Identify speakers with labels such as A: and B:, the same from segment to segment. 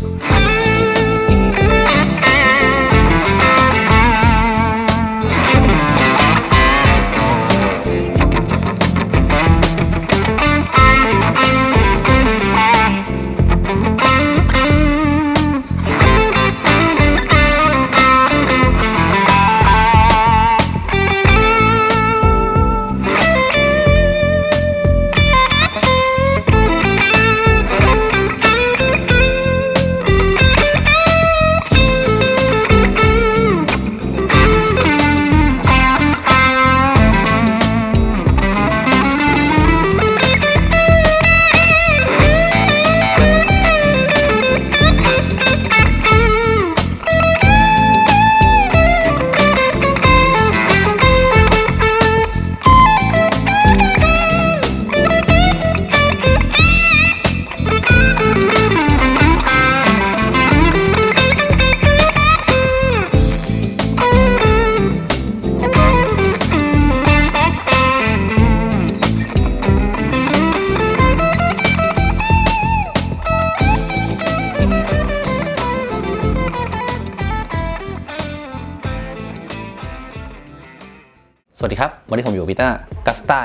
A: ส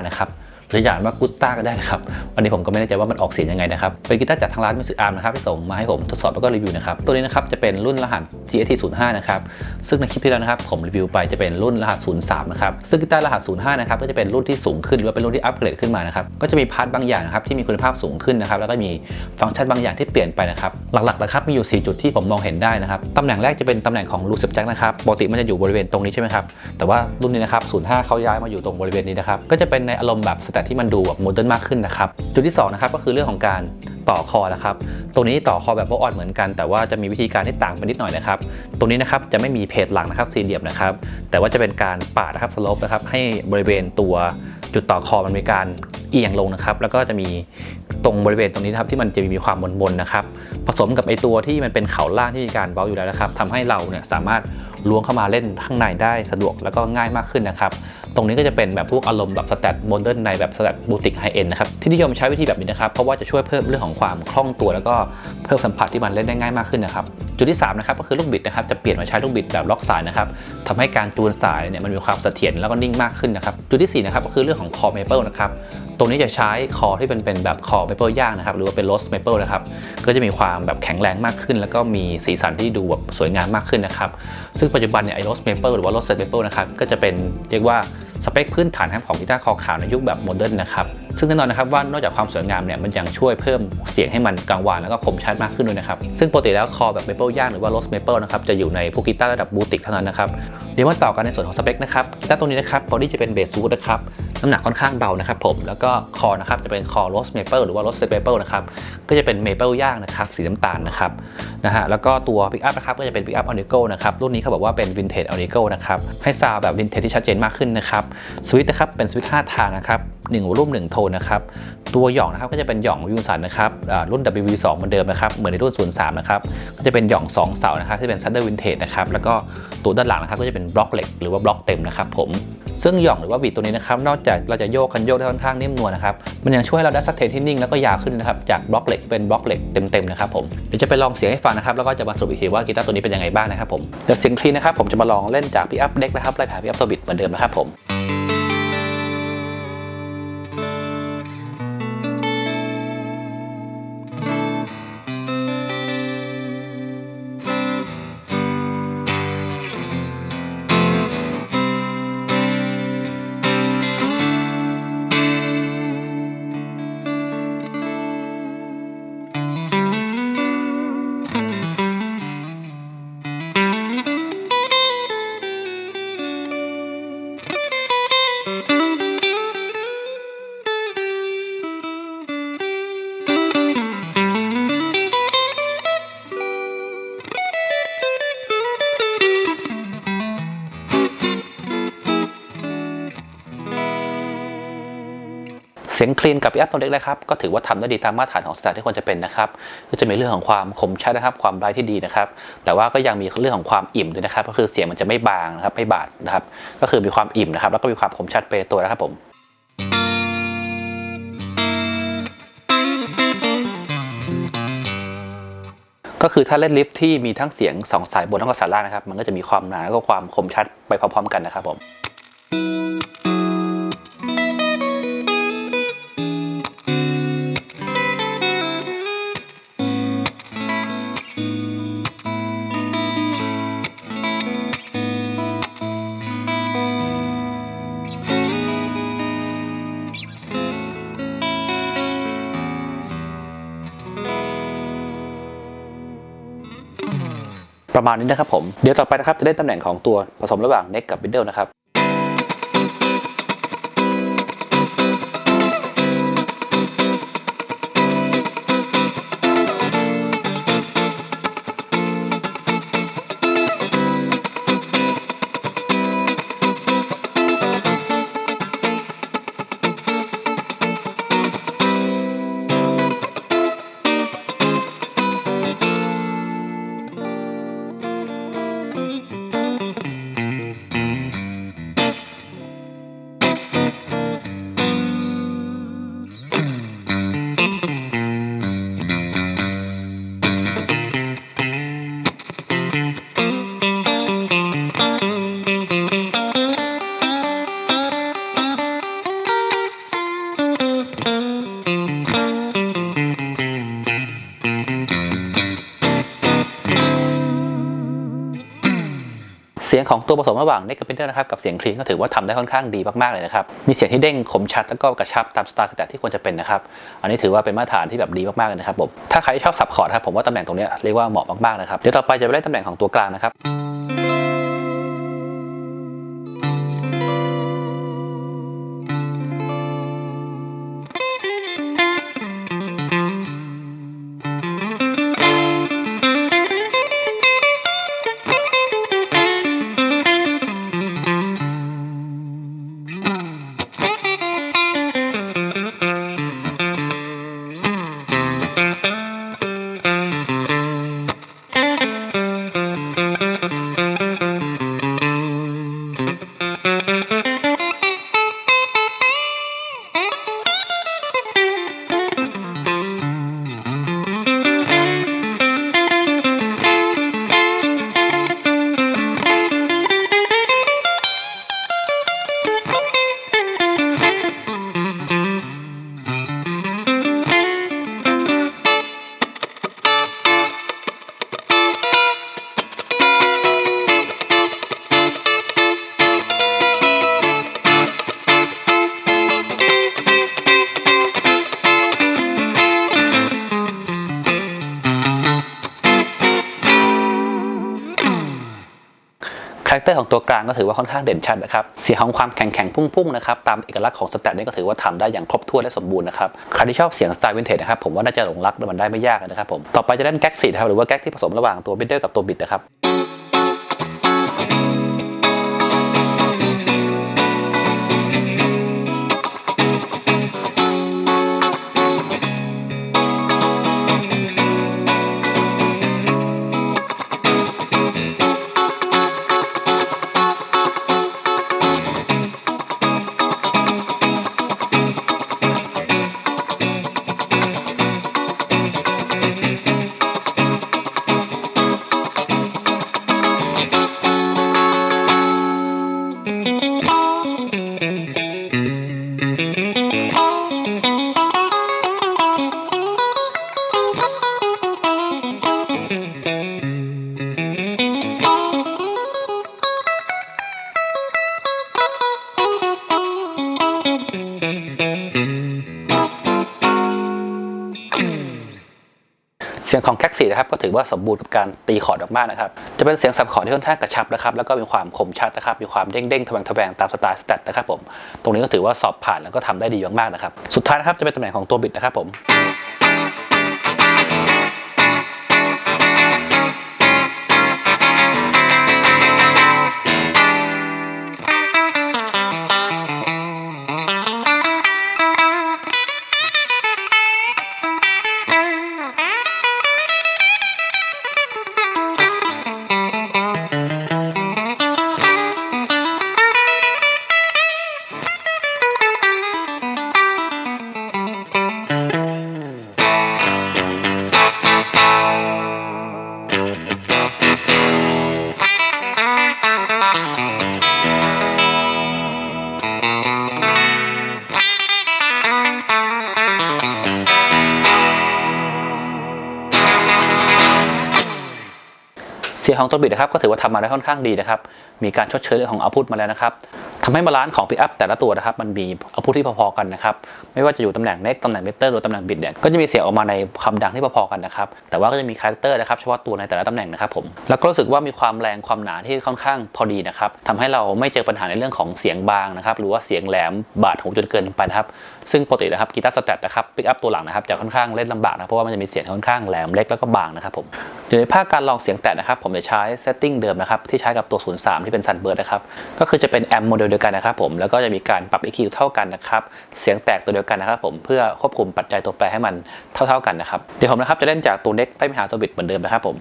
A: นะครับ หรืออย่างว่ากุสตาก็ได้นะครับ วันนี้ผมก็ไม่แน่ใจว่ามันออกเสียงยังไงนะครับ เป็นกีตาร์จากทางร้านมิสอาร์มนะครับที่ส่งมาให้ผมทดสอบแล้วก็รีวิวนะครับ ตัวนี้นะครับจะเป็นรุ่นรหัส GST 05นะครับ ซึ่งในคลิปที่แล้วนะครับผมรีวิวไปจะเป็นรุ่นรหัส 03นะครับ ซึ่งกีตาร์รหัส 05นะครับก็จะเป็นรุ่นที่สูงขึ้นหรือว่าเป็นรุ่นที่อัปเกรดขึ้นมานะครับ ก็จะมีพาร์ทบางอย่างนะครับที่มีคุณภาพสูงขึ้นนะครับแล้วก็มีฟังก์ชันบางอย่างที่เปลี่ยนไปนะครับ หลักๆนะครับมีอยู่ 4 จุดที่ผมมองเห็นได้นะครับตำแหน่งแรกจะเป็นตำแหน่งของรูเซปแจ็คนะครับปกติมันจะอยู่บริเวณตรงนี้ใช่ไหมครับแต่ว่ารุ่นนี้นะครับ05เขาย้ายมาอยู่ตรงบริเวณนี้นะครับก็จะเป็นในอารมณ์แบบสแตทที่มันดูแบบโมเดิร์นมากขึ้นนะครับ จุดที่2นะครับก็คือเรื่องของการต่อคอนะครับ ตรงนี้ต่อคอแบบโบออนเหมือนกัน แต่ว่าจะมีวิธีการที่ต่างไปนิดหน่อยนะครับ ตรงนี้นะครับจะไม่มีเพจหลังนะครับสี่เหลี่ยมนะครับ แต่ว่าจะเป็นการปาดนะครับสโลปนะครับให้บริเวณตัวจุดต่อคอมันมีการเอียงลงนะครับ แล้วก็จะมีตรงบริเวณตรงนี้นครับที่มันจะมีความมนๆนะครับ ผสมกับไอตัวที่มันเป็นเข่าล่างที่มีการเบ้าอยู่แล้วนะครับทำให้เราเนี่ยสามารถ ล้วงเข้ามาเล่นข้างในได้สะดวกแล้วก็ง่ายมากขึ้นนะครับ ตรงนี้ก็จะเป็นแบบพวกอารมณ์แบบสแตทโมเดิร์นในแบบสแตทบูติกไฮเอ็นนะครับ ที่นิยมใช้วิธีแบบนี้นะครับ เพราะว่าจะช่วยเพิ่มเรื่องของความคล่องตัว แล้วก็เพิ่มสัมผัสที่มันเล่นได้ง่ายมากขึ้นนะครับ จุดที่3นะครับก็คือลูกบิดนะครับจะเปลี่ยนมาใช้ลูกบิดแบบล็อกสายนะครับทำให้การจูนสายเนี่ยมันมีความเสถียรแล้วก็นิ่งมากขึ้นนะครับจุดที่4นะครับก็คือเรื่องของคอเมเปิลนะครับตรงนี้จะใช้คอที่เป็นเป็นแบบคอเมเปิลย่างนะครับ หรือว่าเป็นโรสเมเปิลนะครับ ก็จะมีความแบบแข็งแรงมากขึ้น แล้วก็มีสีสันที่ดูแบบสวยงามมากขึ้นนะครับ ซึ่งปัจจุบันเนี่ยไอโรสเมเปิลหรือว่าโรสเมเปิลนะครับ ก็จะเป็นเรียกว่าสเปคพื้นฐานของกีตาร์คอขาวในยุคแบบโมเดิร์นนะครับ ซึ่งแน่นอนนะครับว่านอกจากความสวยงามเนี่ยมันยังช่วยเพิ่มเสียงให้มันกังวานแล้วก็คมชัดมากขึ้นด้วยนะครับซึ่งปกติแล้วคอแบบเมเปิลย่างหรือว่าโรสเมเปิลนะครับจะอยู่ในพวกกีตาร์ระดับบูติกเท่านั้นนะครับเดี๋ยวมาต่อกันในส่วนของสเปคนะครับกีตาร์ตัวนี้นะครับบอดี้จะเป็นเบสซูดนะครับน้ำหนักค่อนข้างเบานะครับผมแล้วก็คอนะครับจะเป็นคอโรสเมเปิลหรือว่าโรสเมเปิลนะครับก็จะเป็นเมเปิลย่างนะครับสีน้ำตาลนะครับนะฮะแล้วก็ตัวปิกอัพนะครับก็จะเป็นปิกอัพออนิโกนะครับรุ่นนี้เขาบอกว่าเป็นวินเทจออนิโกนะครับให้ซาวแบบวินเทจที่ชัดเจนมากขึ้นนะครับสวิตช์นะครับเป็นสวิตช์5ทางนะครับ 1รูป1โทนนะครับ ตัวหย่องนะครับก็จะเป็นหย่องวิวสันนะครับรุ่น WV2 เหมือนเดิมนะครับ เหมือนในรุ่น 03 นะครับ ก็จะเป็นหย่อง 2 เสานะครับที่เป็นซันเดอร์วินเทจนะครับ แล้วก็ตัวด้านหลังนะครับก็จะเป็นบล็อกเหล็กหรือว่าบล็อกเต็มนะครับผม ซึ่งหย่องหรือว่าบีตัวนี้นะครับ นอกจากเราจะโยกคันโยกได้ค่อนข้างนิ่มนวลนะครับ มันยังช่วยให้เราได้สเตทที่นิ่งแล้วก็ยาวขึ้นนะครับ จากบล็อกเหล็กที่เป็นบล็อกเหล็กเต็มๆนะครับผม เดี๋ยวจะไปลองเสียงให้ฟังนะครับ แล้วก็จะมาสรุปอีกทีว่ากีตาร์ตัวนี้เป็นยังไงบ้างนะครับผมเดี๋ยวเสียงคลีนนะครับผมจะมาลองเล่นจากพี่อัพเด็กนะครับไล่ผ่านพี่อัพตัวบิดเหมือนเดิมนะครับผม เสียงคลีนกับ Up ตัวเล็กนะครับก็ถือว่าทำได้ดีตามมาตรฐานของสไตล์ที่ควรจะเป็นนะครับก็จะมีเรื่องของความคมชัดนะครับความไรท์ที่ดีนะครับแต่ว่าก็ยังมีเรื่องของความอิ่มด้วยนะครับ ก็คือเสียงมันจะไม่บางนะครับไม่บาดนะครับก็คือมีความอิ่มนะครับ แล้วก็มีความคมชัดไปตัวนะครับผมก็ก็คือถ้าเล่นลิฟที่มีทั้งเสียง 2 สายบนแล้วก็สายล่างนะครับ มันก็จะมีความหนาแล้วก็ความคมชัดไปพร้อมๆกันนะครับผม ประมาณนี้นะครับผม เดี๋ยวต่อไปนะครับจะเล่นตำแหน่งของตัวผสมระหว่าง neck กับ middle นะครับ ยงของตัวผสมระหว่างเนกกับเบนเดอร์นะครับกับเสียงคลีนก็ถือว่าทำได้ค่อนข้างดีมากๆเลยนะครับมีเสียงที่เด้งคมชัดแล้วก็กระชับตามสไตล์สแตทที่ควรจะเป็นนะครับอันนี้ถือว่าเป็นมาตรฐานที่แบบดีมากๆเลยนะครับผมถ้าใครชอบสับคอร์ดครับผมว่าตำแหน่งตรงนี้เรียกว่าเหมาะมากๆนะครับเดี๋ยวต่อไปจะไปเล่นตำแหน่งของตัวกลางนะครับ ของตัวกลางก็ถือว่าค่อนข้างเด่นชัดนะครับเสียงของความแข็งแข็งๆพุ่งๆนะครับตามเอกลักษณ์ของสแตทนี่ก็ถือว่าทำได้อย่างครบถ้วนและสมบูรณ์นะครับใครที่ชอบเสียงสไตล์วินเทจนะครับผมว่าน่าจะหลงรักมันได้ไม่ยากนะครับผมต่อไปจะเล่นแก๊กสีนะครับหรือว่าแก๊กที่ผสมระหว่างตัวบิดเดิลกับตัวบิดนะครับ เสียงของแก๊กซี่นะครับก็ถือว่าสมบูรณ์กับการตีคอร์ดมากๆนะครับจะเป็นเสียงสับคอร์ดที่ค่อนข้างกระชับนะครับแล้วก็มีความคมชัดนะครับมีความเด้งๆทะแบงทะแบงตามสไตล์สแตทนะครับผมตรงนี้ก็ถือว่าสอบผ่านแล้วก็ทำได้ดีมากๆนะครับสุดท้ายนะครับจะเป็นตำแหน่งของตัวบิดนะครับผม องตัวบิดนะครับก็ถือว่าทำมาได้ค่อนข้างดีนะครับมีการชดเชยเรื่องของเอาพุทมาแล้วนะครับ ทำให้บาลานซ์ของปิกอัพแต่ละตัวนะครับมันมีเอาพุทที่พอๆกันนะครับไม่ว่าจะอยู่ตำแหน่งเน็กตำแหน่งเมเตอร์หรือตำแหน่งบิดเนี่ยก็จะมีเสียงออกมาในความดังที่พอๆกันนะครับแต่ว่าก็จะมีคาแรคเตอร์นะครับเฉพาะตัวในแต่ละตำแหน่งนะครับผมแล้วก็รู้สึกว่ามีความแรงความหนาที่ค่อนข้างพอดีนะครับทำให้เราไม่เจอปัญหาในเรื่องของเสียงบางนะครับหรือว่าเสียงแหลมบาดหูจนเกินไปนะครับซึ่งปกตินะครับกีตาร์สแตทนะครับปิกอัพตัวหลังนะครับจะค่อนข้างเล่นลำบากนะเพราะว่ามันจะมีเสียงค่อนข้างแหลมเล็กแล้วก็บางนะครับผมอยู่ในภาคการลองเสียงแตะนะครับผมจะใช้เซตติ้งเดิมนะครับที่ใช้กับตัว 03 ที่เป็นซันเบิร์ดนะครับก็คือจะเป็นแอมโมเดลดียวกันนะครับผมแล้วก็จะมีการปรับ EQ เท่ากันนะครับเสียงแตกตัวเดียวกันนะครับผมเพื่อควบคุมปัจจัยตัวแปรให้มันเท่า ๆกันนะครับเดี๋ยวผมนะครับจะเล่นจากตัวเน็กไปหาตัวบิดเหมือนเดิมนะครับผม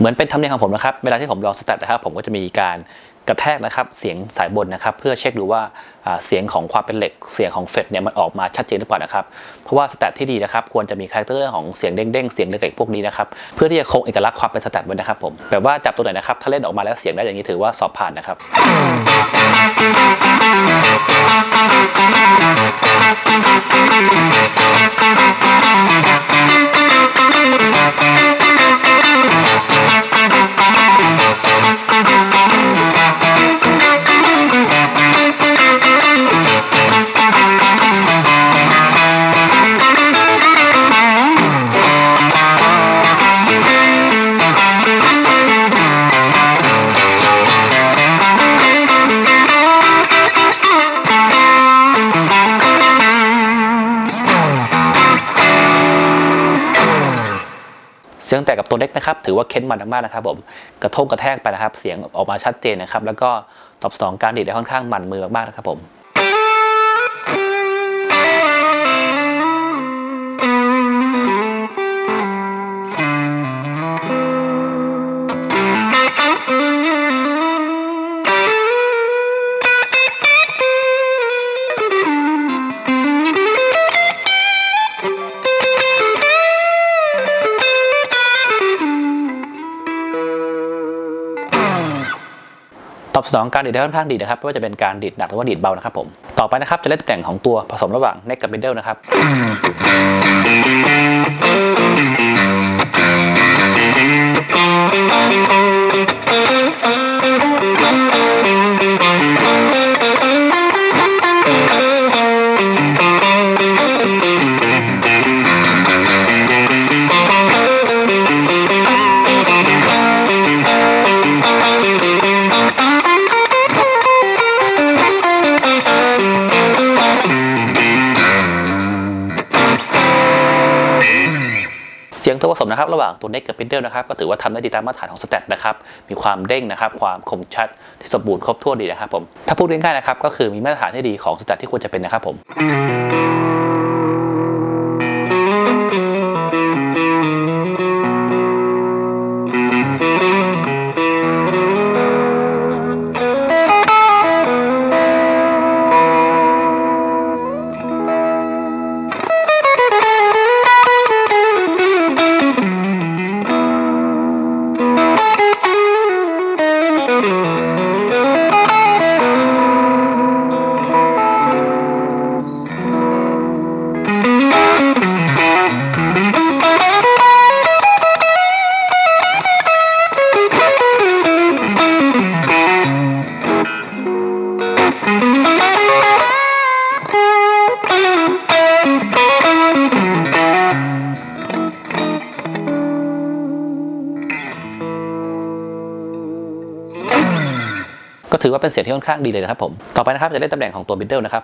A: เหมือนเป็นธรรมเนียมของผมนะครับ เวลาที่ผมลองสแตทนะครับ ผมก็จะมีการ กระแทกนะครับเสียงสายบนนะครับเพื่อเช็คดูว่าเสียงของความเป็นเหล็กเสียงของเฟดเนี่ยมันออกมาชัดเจนหรือเปล่านะครับเพราะว่าสแตทที่ดีนะครับควรจะมีคาแรคเตอร์ของเสียงเด้งๆเสียงเหล็กๆพวกนี้นะครับเพื่อที่จะคงเอกลักษณ์ความเป็นสแตทไว้นะครับผมแบบว่าจับตัวไหนนะครับถ้าเล่นออกมาแล้วเสียงได้อย่างนี้ถือว่าสอบผ่านนะครับ เสียงแตกกับตัวเล็กนะครับ ถือว่าเค้นมันมากๆนะครับผมกระทบกระแทกไปนะครับ เสียงออกมาชัดเจนนะครับ แล้วก็ตอบสนองการดีดได้ค่อนข้างมันมือมากๆนะครับผม อบสนองการดีดได้ค่อนข้างดีนะครับไม่ว่าจะเป็นการดีดหนักหรือว่าดีดเบานะครับผมต่อไปนะครับจะเล่นตำแหน่งของตัวผสมระหว่างเน็กกับมิดเดิลนะครับ สียงตัวผสมนะครับระหว่างตัวเน็กกับปินเดิลนะครับก็ถือว่าทำได้ดีตามมาตรฐานของสแตทนะครับมีความเด้งนะครับความคมชัดที่สมบูรณ์ครบถ้วนดีนะครับผมถ้าพูดง่ายๆนะครับก็คือมีมาตรฐานที่ดีของสแตทที่ควรจะเป็นนะครับผม ถือว่าเป็นเสียงที่ค่อนข้างดีเลยนะครับผม ต่อไปนะครับจะเล่นตำแหน่งของตัวมิดเดิลนะครับ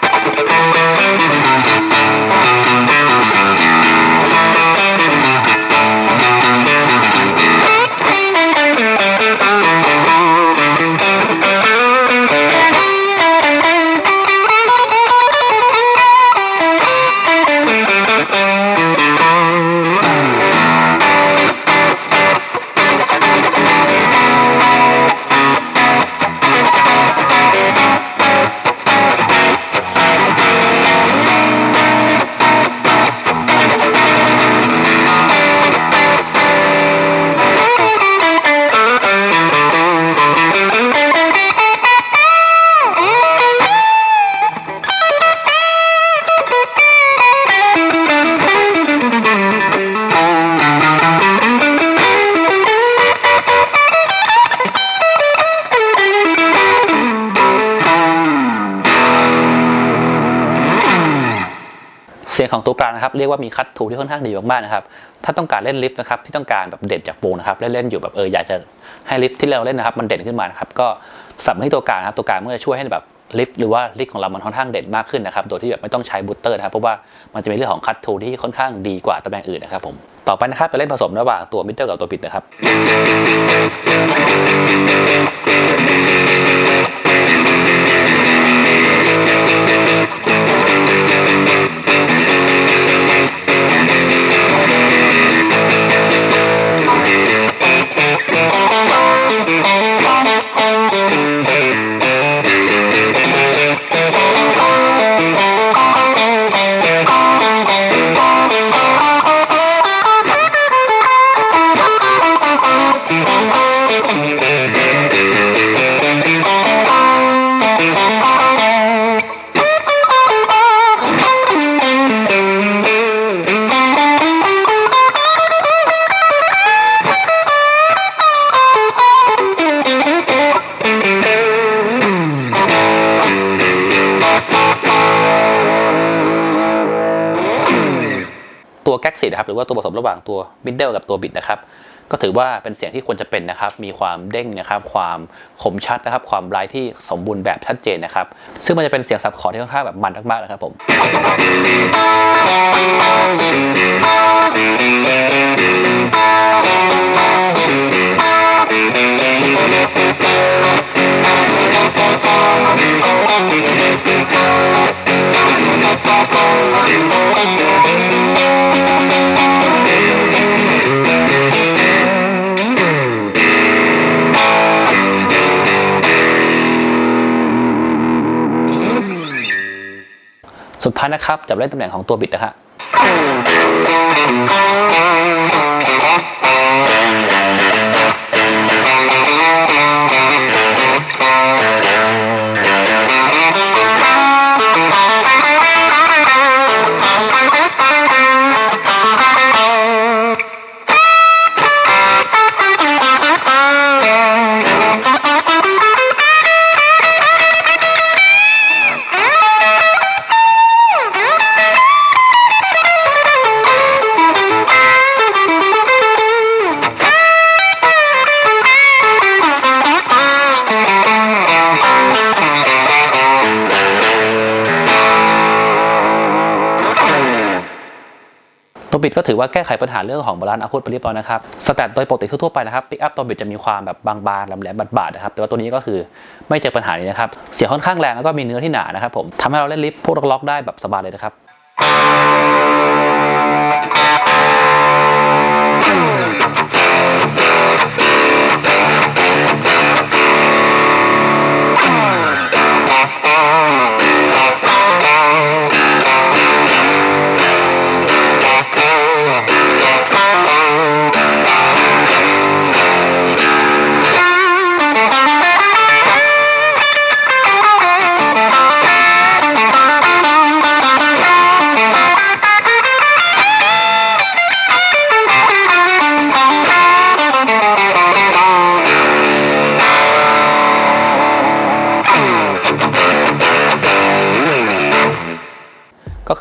A: ของตัวกลางนะครับเรียกว่ามีคัตทูที่ค่อนข้างดีมากๆนะครับถ้าต้องการเล่นลิฟต์นะครับที่ต้องการแบบเด่นจากวงนะครับเล่นๆอยู่แบบเอออยากจะให้ลิฟต์ที่เราเล่นนะครับมันเด่นขึ้นมานะครับก็สับมาที่ตัวกลางนะครับตัวกลางมันก็จะช่วยให้แบบลิฟต์หรือว่าลิฟต์ของเรามันค่อนข้างเด่นมากขึ้นนะครับโดยที่แบบไม่ต้องใช้บูตเตอร์นะครับเพราะว่ามันจะมีเรื่องของคัตทูที่ค่อนข้างดีกว่าตำแหน่งอื่นนะครับผมต่อไปนะครับจะเล่นผสมระหว่างตัวมิดเดิลกับตัวปิดนะครับ กซิตนะครับหรือว่าตัวผสมระหว่างตัวมิดเดิลกับตัวบิดนะครับก็ถือว่าเป็นเสียงที่ควรจะเป็นนะครับ มีความเด้งนะครับ ความคมชัดนะครับ ความไลท์ที่สมบูรณ์แบบชัดเจนนะครับ ซึ่งมันจะเป็นเสียงสับคอร์ดที่ค่อนข้างแบบมันมากๆนะครับผม สุดท้ายนะครับจะเล่นตำแหน่งของตัวบิดนะครับ บิดก็ถือว่าแก้ไขปัญหาเรื่องของบาลานซ์อาพุทไปเรียบร้อยนะครับสแตทโดยปกติทั่วไปนะครับปิกอัพตัวบิดจะมีความแบบบางๆแหลมๆบาดๆนะครับแต่ว่าตัวนี้ก็คือไม่เจอปัญหานี้นะครับเสียงค่อนข้างแรงแล้วก็มีเนื้อที่หนานะครับผมทำให้เราเล่นลิฟต์พวกล็อกๆได้แบบสบายเลยนะครับ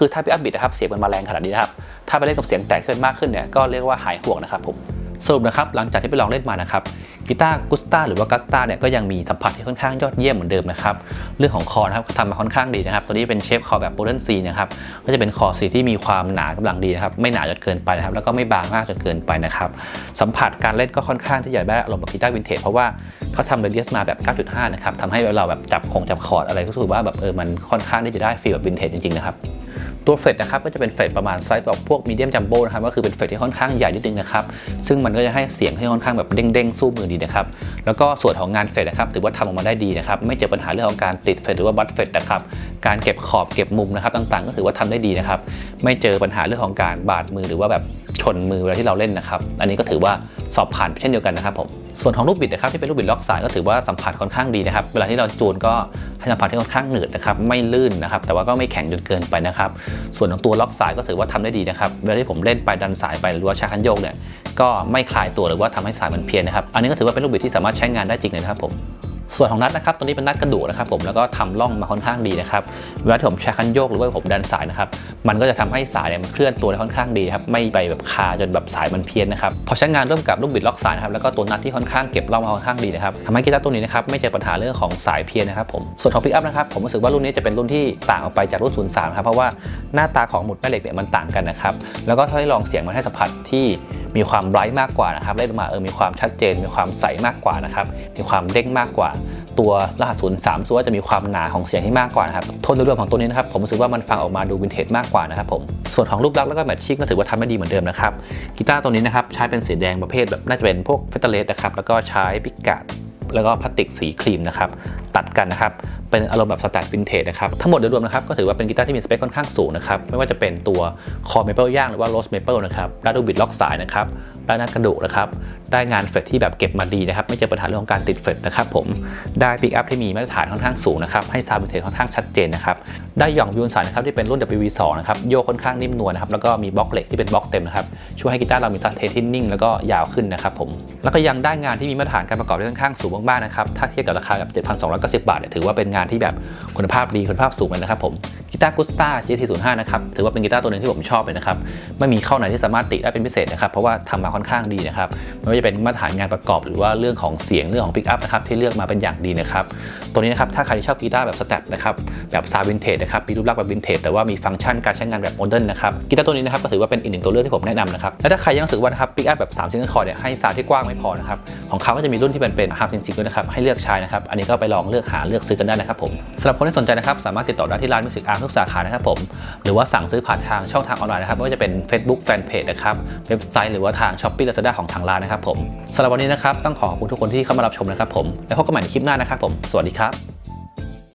A: คือถ้าพี่อัพบิดนะครับเสียงมันมาแรงขนาดนี้นะครับถ้าไปเล่นกับเสียงแตกขึ้นมากขึ้นเนี่ยก็เรียกว่าหายห่วงนะครับผมสรุปนะครับหลังจากที่ไปลองเล่นมานะครับกีตาร์กุสตาหรือว่ากัสตาเนี่ยก็ยังมีสัมผัสที่ค่อนข้างยอดเยี่ยมเหมือนเดิมนะครับเรื่องของคอนะครับทำมาค่อนข้างดีนะครับตัวนี้เป็นเชฟคอแบบโบลเดนซีนะครับก็จะเป็นคอซีที่มีความหนากำลังดีนะครับไม่หนาจนเกินไปนะครับแล้วก็ไม่บางมากจนเกินไปนะครับสัมผัสการเล่นก็ค่อนข้างที่จะได้อารมณ์แบบกีตาร์วินเทจเพราะว่าเขาทำเรเดียสมาแบบ 9.5 นะครับทำให้เราแบบจับคงจับคอร์ดอะไรก็รู้สึกว่าแบบเออมันค่อนข้างที่จะได้ฟีลแบบวินเทจจริงๆนะครับ ตัวเฟดนะครับก็จะเป็นเฟดประมาณไซส์แบบพวกมีเดียมจัมโบ้นะครับก็คือเป็นเฟดที่ค่อนข้างใหญ่นิดนึงนะครับซึ่งมันก็จะให้เสียงที่ค่อนข้างแบบเด้งๆสู้มือดีนะครับแล้วก็ส่วนของงานเฟดนะครับถือว่าทำออกมาได้ดีนะครับไม่เจอปัญหาเรื่องของการติดเฟดหรือว่าบัตเฟดนะครับการเก็บขอบเก็บมุมนะครับต่างๆ ก็ถือว่าทำได้ดีนะครับไม่เจอปัญหาเรื่องของการบาดมือหรือว่าแบบชนมือเวลาที่เราเล่นนะครับอันนี้ก็ถือว่าสอบผ่านเช่นเดียวกันนะครับผม ส่วนของลูกบิดนะครับที่เป็นลูกบิดล็อกสายก็ถือว่าสัมผัสค่อนข้างดีนะครับ เวลาที่เราจูนก็ให้สัมผัสที่ค่อนข้างหนืดนะครับไม่ลื่นนะครับ แต่ว่าก็ไม่แข็งจนเกินไปนะครับ ส่วนของตัวล็อกสายก็ถือว่าทำได้ดีนะครับเวลาที่ผมเล่นไปดันสายไปหรือว่าชาคันโยกเนี่ยก็ไม่คลายตัวหรือว่าทำให้สายมันเพี้ยนนะครับ อันนี้ก็ถือว่าเป็นลูกบิดที่สามารถใช้งานได้จริงเลยนะครับผม ส่วนของนัดนะครับตัวนี้เป็นนัดกระดูกนะครับผมแล้วก็ทำร่องมาค่อนข้างดีนะครับเวลาที่ผมใช้คันโยกหรือว่าผมดันสายนะครับมันก็จะทำให้สายเนี่ยมันเคลื่อนตัวได้ค่อนข้างดีครับไม่ไปแบบคาจนแบบสายมันเพี้ยนนะครับพอใช้งานร่วมกับลูกบิดล็อกสายนะครับแล้วก็ตัวนัดที่ค่อนข้างเก็บร่องมาค่อนข้างดีนะครับทำให้กีตาร์ตัวนี้นะครับไม่เจอปัญหาเรื่องของสายเพี้ยนนะครับผมส่วนของพิกอัพนะครับผมรู้สึกว่ารุ่นนี้จะเป็นรุ่นที่ต่างออกไปจากรุ่น 03 ครับเพราะว่าหน้าตาของหมุดแม่เหล็กเนี่ยมันต่างกันนะครับแล้วก็ถ้าได้ลองเสียงมันให้สัมผัสที่มีความไบรท์มากกว่านะครับเล่นมาเออมีความชัดเจน มีความใสมากกว่านะครับมีความเด้งมากกว่าตัวรหัส03ส่วนจะมีความหนาของเสียงที่มากกว่านะครับโทนรวมของตัวนี้นะครับผมรู้สึกว่ามันฟังออกมาดูวินเทจมากกว่านะครับผมส่วนของรูปลักษณ์แล้วก็แมทชิ่งก็ถือว่าทำได้ดีเหมือนเดิมนะครับกีตาร์ตัวนี้นะครับใช้เป็นสีแดงประเภทแบบน่าจะเป็นพวกเฟเตเลสนะครับแล้วก็ใช้ปิกาดแล้วก็พลาสติกสีครีมนะครับตัดกันนะครับ เป็นอารมณ์แบบสแตทวินเทจนะครับ ทั้งหมดโดยรวมนะครับก็ถือว่าเป็นกีตาร์ที่มีสเปคค่อนข้างสูงนะครับ ไม่ว่าจะเป็นตัวคอเมเปิลย่างหรือว่าโรสเมเปิลนะครับได้ดูบิดล็อกสายนะครับได้หน้ากระดูกนะครับ ได้งานเฟดที่แบบเก็บมาดีนะครับ ไม่เจอปัญหาเรื่องของการติดเฟดนะครับผม ได้ปิกอัพที่มีมาตรฐานค่อนข้างสูงนะครับ ให้ซาวด์วินเทจค่อนข้างชัดเจนนะครับ ได้หย่องวิวสายนะครับที่เป็นรุ่น WV2 นะครับ โยกค่อนข้างนิ่มนวลนะครับ แล้วก็มีบล็อกเหล็กที่เป็นบล็อกเต็มนะครับ ช่วยให้กีตาร์เรามีซัสเทที่นิ่งแล้วก็ยาวขึ้นนะครับผม แล้วก็ยังได้งานที่มีมาตรฐานการประกอบที่ค่อนข้างสูงมากๆนะครับ ถ้าเทียบกับราคาแบบ7,290 บาทเนี่ยถือว่าเป็นงานที่แบบคุณภาพดีคุณภาพสูงเลยนะครับผมกีตาร์กุสตา GT05 นะครับถือว่าเป็นกีตาร์ตัวหนึ่งที่ผมชอบเลยนะครับไม่มีเข้าไหนที่สามารถติได้เป็นพิเศษนะครับเพราะว่าทำมาค่อนข้างดีนะครับไม่ว่าจะเป็นมาตรฐานงานประกอบ หรือว่าเรื่องของเสียงเรื่องของปิกอัพนะครับที่เลือกมาเป็นอย่างดีนะครับตัวนี้นะครับถ้าใครที่ชอบกีตาร์แบบสแตทนะครับแบบซาววินเทจนะครับมีรูปลักษณ์แบบวินเทจแต่ว่ามีฟังก์ชันการใช้งานแบบโมเดิร์นนะครับกีตาร์ตัวนี้นะครับก็ถือว่าเป็นอีกหนึ่งตัวเลือกที่ผมแนะนำนะครับและถ้าใครยังรู้สึกว่านะครับปิกอัพแบบ3ซิงเกิลคอร์ดเนี่ยให้ซาวที่กว้างไม่พอนะครับของเขาก็จะมีรุ่นที่เป็นเป็นฮาร์ปซิงซิงด้วยนะครับให้เลือกใช้นะครับอันนี้ก็ไปลองเลือกหาเลือกซื้อกันได้นะครับผมสำหรับคนที่สนใจนะครับสามารถติดต่อได้ที่ร้านมิวสิกอาร์ทุกสาขานะครับผมหรือว่าสั่งซื้อผ่านทางช่องทางออนไลน์นะครับไม่ว่าจะเป็น Facebook Fanpage นะครับเว็บไซต์หรือว่าทาง s h อ p e e Lazada ของทางร้านนะครับผมสำหรับวันนี้นะครับต้องขอขอบคุณทุกคนที่เข้ามารับชมนะครับผมแล้วพบกันใหม่ในคลิปหน้านะครับผมสวัสดีครับ